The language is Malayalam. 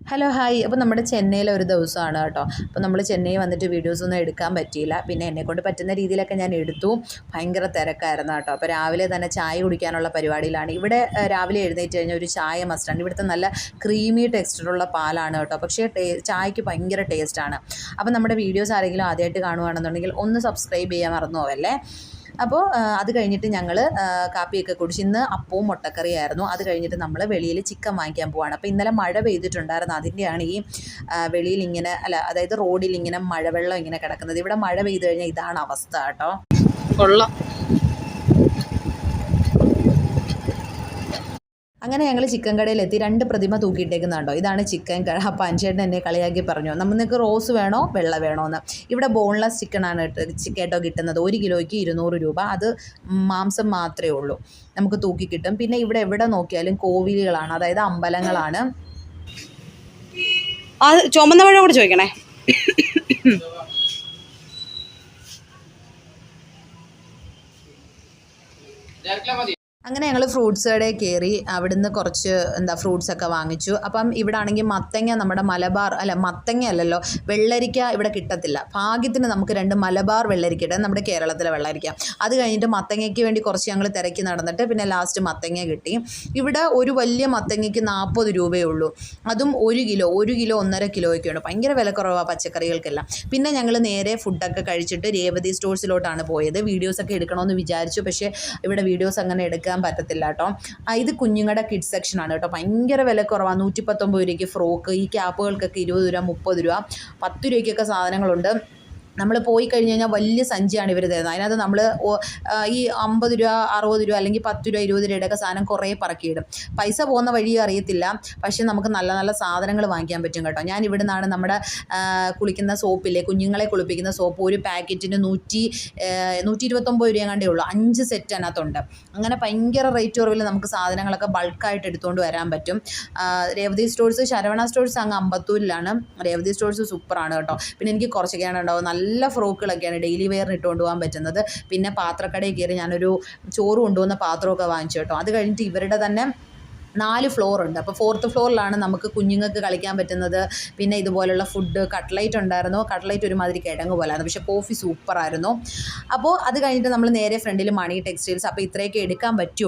ഹലോ ഹായ് അപ്പോൾ നമ്മുടെ ചെന്നൈയിലെ ഒരു ദിവസമാണ് കേട്ടോ. അപ്പോൾ നമ്മൾ ചെന്നൈ വന്നിട്ട് വീഡിയോസ് ഒന്നും എടുക്കാൻ പറ്റിയില്ല. പിന്നെ എന്നെക്കൊണ്ട് പറ്റുന്ന രീതിയിലൊക്കെ ഞാൻ എടുത്തു. ഭയങ്കര തിരക്കായിരുന്നു കേട്ടോ. അപ്പോൾ രാവിലെ തന്നെ ചായ കുടിക്കാനുള്ള പരിപാടിയിലാണ്. ഇവിടെ രാവിലെ എഴുന്നേറ്റ് കഴിഞ്ഞാൽ ഒരു ചായ മസ്റ്റാണ് ഇവിടുത്തെ നല്ല ക്രീമി ടെക്സ്റ്ററുള്ള പാലാണ് കേട്ടോ. പക്ഷേ ടേ ചായക്ക് ഭയങ്കര ടേസ്റ്റാണ് അപ്പോൾ നമ്മുടെ വീഡിയോസ് ആരെങ്കിലും ആദ്യമായിട്ട് കാണുകയാണെന്നുണ്ടെങ്കിൽ ഒന്ന് സബ്സ്ക്രൈബ് ചെയ്യാൻ മറന്നു പോവല്ലേ അപ്പോൾ അത് കഴിഞ്ഞിട്ട് ഞങ്ങൾ കാപ്പിയൊക്കെ കുടിച്ച് ഇന്ന് അപ്പവും മുട്ടക്കറിയായിരുന്നു. അത് കഴിഞ്ഞിട്ട് നമ്മൾ വെളിയിൽ ചിക്കൻ വാങ്ങിക്കാൻ പോവാണ്. അപ്പോൾ ഇന്നലെ മഴ പെയ്തിട്ടുണ്ടായിരുന്നു. അതിന്റെയാണ് ഈ വെളിയിൽ ഇങ്ങനെ അല്ല അതായത് റോഡിൽ ഇങ്ങനെ മഴവെള്ളം ഇങ്ങനെ കിടക്കുന്നത്. ഇവിടെ മഴ പെയ്തു കഴിഞ്ഞാൽ ഇതാണ് അവസ്ഥ കേട്ടോ. കൊള്ളാം. അങ്ങനെ ഞങ്ങൾ ചിക്കൻ കടയിലെത്തി. രണ്ട് പ്രതിമ തൂക്കിയിട്ടേക്കുന്നുണ്ടോ? ഇതാണ് ചിക്കൻ കട അപ്പം അഞ്ചേട്ടൻ എന്നെ കളിയാക്കി പറഞ്ഞു. നമുക്ക് റോസ് വേണോ? വെള്ള വേണോ എന്ന് ഇവിടെ ബോൺലെസ് ചിക്കനാണ് കേട്ടോ കിട്ടുന്നത്. ഒരു കിലോയ്ക്ക് ഇരുന്നൂറ് രൂപ. അത് മാംസം മാത്രമേ ഉള്ളൂ. നമുക്ക് തൂക്കി കിട്ടും. പിന്നെ ഇവിടെ എവിടെ നോക്കിയാലും കോവിലുകളാണ്. അതായത് അമ്പലങ്ങളാണ്. അത് ചുമന്ന പഴം കൂടെ ചോദിക്കണേ. അങ്ങനെ ഞങ്ങൾ ഫ്രൂട്ട്സ് കടയിൽ കയറി അവിടുന്ന് കുറച്ച് എന്താ ഫ്രൂട്ട്സ് ഒക്കെ വാങ്ങിച്ചു. അപ്പം ഇവിടെ ആണെങ്കിൽ മത്തങ്ങ നമ്മുടെ മലബാർ അല്ല മത്തങ്ങ അല്ലല്ലോ വെള്ളരിക്ക ഇവിടെ കിട്ടത്തില്ല. ഭാഗ്യത്തിന് നമുക്ക് രണ്ട് മലബാർ വെള്ളരിക്ക ഇടാം നമ്മുടെ കേരളത്തിലെ വെള്ളരിക്ക. അത് കഴിഞ്ഞിട്ട് മത്തങ്ങയ്ക്ക് വേണ്ടി കുറച്ച് ഞങ്ങൾ തിരക്കി നടന്നിട്ട് പിന്നെ ലാസ്റ്റ് മത്തങ്ങ കിട്ടി. ഇവിടെ ഒരു വലിയ മത്തങ്ങയ്ക്ക് നാൽപ്പത് രൂപയേ ഉള്ളൂ. അതും ഒരു കിലോ ഒരു കിലോ ഒന്നര കിലോയൊക്കെയാണ് ഭയങ്കര വിലക്കുറവാണ് പച്ചക്കറികൾക്കെല്ലാം. പിന്നെ ഞങ്ങൾ നേരെ ഫുഡൊക്കെ കഴിച്ചിട്ട് രേവതി സ്റ്റോഴ്സിലോട്ടാണ് പോയത്. വീഡിയോസൊക്കെ എടുക്കണമെന്ന് വിചാരിച്ചു. പക്ഷേ ഇവിടെ വീഡിയോസ് അങ്ങനെ എടുക്കാൻ പറ്റത്തില്ല കേട്ടോ. ഇത് കുഞ്ഞുങ്ങളുടെ കിഡ്സ് ആണ് കേട്ടോ. ഭയങ്കര വില കുറവാണ് നൂറ്റി പത്തൊമ്പത് രൂപയ്ക്ക് ഫ്രോക്ക് ഈ ക്യാപ്പുകൾക്കൊക്കെ ഇരുപത് രൂപ മുപ്പത് രൂപ പത്ത് രൂപയ്ക്കൊക്കെ സാധനങ്ങളുണ്ട്. നമ്മൾ പോയി കഴിഞ്ഞ് കഴിഞ്ഞാൽ വലിയ സഞ്ചിയാണ് ഇവർ തരുന്നത്. അതിനകത്ത് നമ്മൾ ഈ അമ്പത് രൂപ അറുപത് രൂപ അല്ലെങ്കിൽ പത്ത് രൂപ ഇരുപത് രൂപയുടെയൊക്കെ സാധനം കുറേ പറക്കിയിടും. പൈസ പോകുന്ന വഴി അറിയത്തില്ല. പക്ഷേ നമുക്ക് നല്ല നല്ല സാധനങ്ങൾ വാങ്ങിക്കാൻ പറ്റും കേട്ടോ. ഞാൻ ഇവിടെ നിന്നാണ് നമ്മുടെ കുളിക്കുന്ന സോപ്പില്ലേ കുഞ്ഞുങ്ങളെ കുളിപ്പിക്കുന്ന സോപ്പ് ഒരു പാക്കറ്റിന് നൂറ്റി നൂറ്റി ഇരുപത്തൊമ്പത് രൂപ കണ്ടേ ഉള്ളൂ. അഞ്ച് സെറ്റ് അതിനകത്തുണ്ട്. അങ്ങനെ ഭയങ്കര റേറ്റ് കുറവിൽ നമുക്ക് സാധനങ്ങളൊക്കെ ബൾക്കായിട്ട് എടുത്തുകൊണ്ട് വരാൻ പറ്റും. രേവതി സ്റ്റോഴ്സ് ശരവണ സ്റ്റോഴ്സ് അങ്ങ് അമ്പത്തൂരിലാണ്. രേവതി സ്റ്റോഴ്സ് സൂപ്പറാണ് കേട്ടോ. പിന്നെ എനിക്ക് കുറച്ചൊക്കെയാണ് ഉണ്ടാവും നല്ല ഫ്രോക്കുകളൊക്കെയാണ് ഡെയിലി വെയറിന് ഇട്ടുകൊണ്ട് പോകാൻ പറ്റുന്നത്. പിന്നെ പാത്രക്കടയിൽ കയറി ഞാനൊരു ചോറ് കൊണ്ടുവന്ന പാത്രമൊക്കെ വാങ്ങിച്ചു കേട്ടോ. അത് കഴിഞ്ഞിട്ട് ഇവരുടെ തന്നെ നാല് ഫ്ലോർ ഉണ്ട്. അപ്പോൾ ഫോർത്ത് ഫ്ലോറിലാണ് നമുക്ക് കുഞ്ഞുങ്ങൾക്ക് കളിക്കാൻ പറ്റുന്നത്. പിന്നെ ഇതുപോലുള്ള ഫുഡ് കട്ട്ലൈറ്റ് ഉണ്ടായിരുന്നു. കട്ട്ലൈറ്റ് ഒരുമാതിരി കിടങ്ങ് പോലായിരുന്നു. പക്ഷേ കോഫി സൂപ്പറായിരുന്നു. അപ്പോൾ അത് കഴിഞ്ഞിട്ട് നമ്മൾ നേരെ ഫ്രണ്ടിൽ മണി ടെക്സ്റ്റൈൽസ്. അപ്പോൾ ഇത്രയൊക്കെ എടുക്കാൻ പറ്റുള്ളൂ.